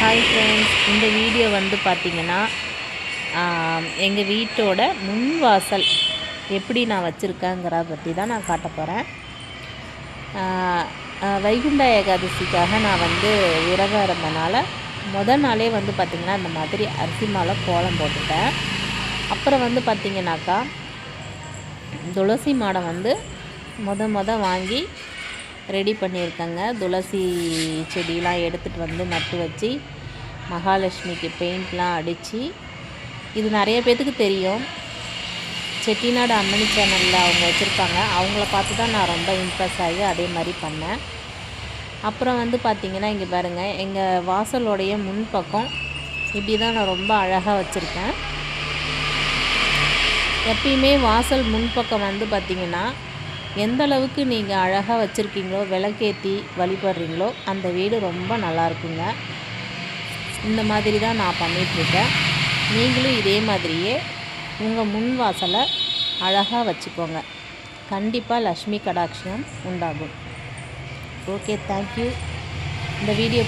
Hi friends இந்த video வந்து பார்த்திங்கன்னா எங்கள் வீட்டோட முன் வாசல் எப்படி நான் வச்சுருக்கேங்கிறத பற்றி தான் நான் காட்ட போகிறேன் வைகுண்ட ஏகாதசிக்காக நான் வந்து விரதம் இருந்தனால முதல் நாளே வந்து பார்த்திங்கன்னா இந்த மாதிரி அரிசி மாலை கோலம் போட்டுட்டேன். அப்புறம் வந்து பார்த்திங்கனாக்கா துளசி மாடம் வந்து முத முத வாங்கி ரெடி பண்ணியிருக்கேங்க. துளசி செடியெலாம் எடுத்துகிட்டு வந்து நட்டு வச்சு மகாலட்சுமிக்கு பெயிண்ட்லாம் அடித்து இது நிறைய பேர்த்துக்கு தெரியும். செட்டிநாடு அம்மணி சேனலில் அவங்க வச்சுருப்பாங்க. அவங்கள பார்த்து தான் நான் ரொம்ப இம்ப்ரெஸ் ஆகி அதே மாதிரி பண்ணேன். அப்புறம் வந்து பார்த்திங்கன்னா இங்கே பாருங்கள் எங்கள் வாசலோடைய முன்பக்கம் இப்படி தான் நான் ரொம்ப அழகாக வச்சுருக்கேன். எப்பயுமே வாசல் முன்பக்கம் வந்து பார்த்திங்கன்னா எந்த அளவுக்கு நீங்கள் அழகாக வச்சுருக்கீங்களோ விளக்கேற்றி வழிபடுறீங்களோ அந்த வீடு ரொம்ப நல்லாயிருக்குங்க இந்த மாதிரி தான் நான் பண்ணிகிட்ருக்கேன் நீங்களும் இதே மாதிரியே உங்கள் முன் வாசலை அழகாக வச்சுக்கோங்க. கண்டிப்பாக லக்ஷ்மி கடாட்சியம் உண்டாகும். ஓகே தேங்க்யூ இந்த வீடியோ